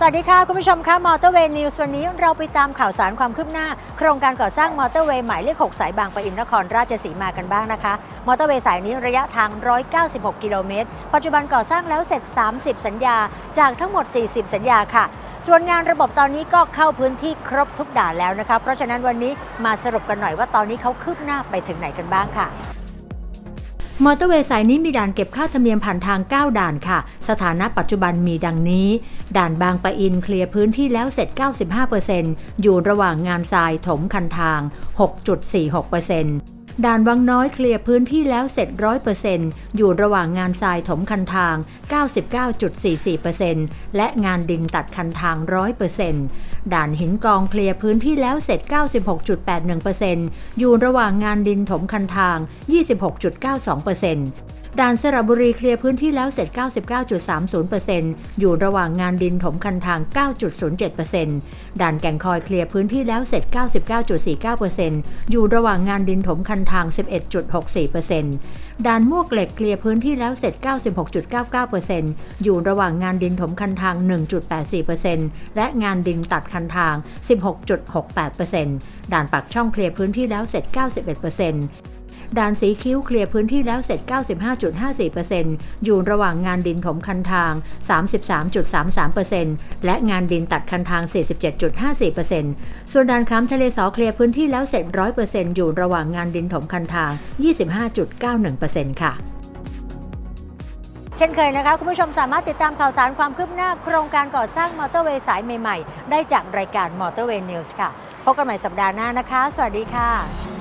สวัสดีค่ะ คุณผู้ชมคะมอเตอร์เวย์นิวส์วันนี้เราไปตามข่าวสารความคืบหน้า โครงการก่อสร้างมอเตอร์เวย์หมายเลข 6 สายบางปะอินนครราชสีมากันบ้างนะคะ มอเตอร์เวย์สายนี้ระยะทาง 196 กิโลเมตร ปัจจุบันก่อสร้างแล้วเสร็จ 30 สัญญา จากทั้งหมด 40 สัญญาค่ะ ส่วนงานระบบตอนนี้ก็เข้าพื้นที่ครบทุกด่านแล้วนะคะ เพราะฉะนั้นวันนี้มาสรุปกันหน่อยว่าตอนนี้เขาคืบหน้าไปถึงไหนกันบ้างค่ะ มอเตอร์เวย์สายนี้มีด่านเก็บค่าธรรมเนียมผ่านทาง 9 ด่านค่ะ สถานะปัจจุบันมีดังนี้ ด่านบางปะอินเคลียร์พื้นที่แล้วเสร็จ 95%อยู่ระหว่างงานทรายถมคันทาง 6.46% ด่านวังน้อยเคลียร์พื้นที่แล้วเสร็จร้อยเปอร์เซนต์อยู่ระหว่างงานทรายถมคันทาง 99.44%และงานดินตัดคันทางร้อยเปอร์เซ็นต์ด่านหินกองเคลียร์พื้นที่แล้วเสร็จ 96.81%อยู่ระหว่างงานดินถมคันทาง 26.92% ด่านสระบุรีเคลียร์พื้นที่แล้วเสร็จ 99.30%อยู่ระหว่างงานดินถมคันทาง 9.07%ด่านแก่งคอยเคลียร์พื้นที่แล้วเสร็จ 99.49%อยู่ระหว่างงานดินถมคันทาง 11.64%ด่านมวกเหล็กเคลียร์พื้นที่แล้วเสร็จ 96.99%อยู่ระหว่างงานดินถมคันทาง 1.84%และงานดินตัดคันทาง 16.68%ด่านปักช่องเคลียร์พื้นที่แล้วเสร็จ 91% ด่านสีคิ้วเคลียร์พื้นที่แล้วเสร็จ 95.54%อยู่ระหว่างงานดินถมคันทาง 33.33%และงานดินตัดคันทาง 47.54%ส่วนด่านค้ำทะเลสอเคลียร์พื้นที่แล้วเสร็จ 100%อยู่ระหว่างงานดินถมคันทาง 25.91%ค่ะเช่นเคยนะคะ คุณผู้ชมสามารถติดตามข่าวสารความคืบหน้า โครงการก่อสร้างมอเตอร์เวย์สายใหม่ ๆ ได้จากรายการมอเตอร์เวย์นิวส์ค่ะ พบกันใหม่สัปดาห์หน้านะคะ สวัสดีค่ะ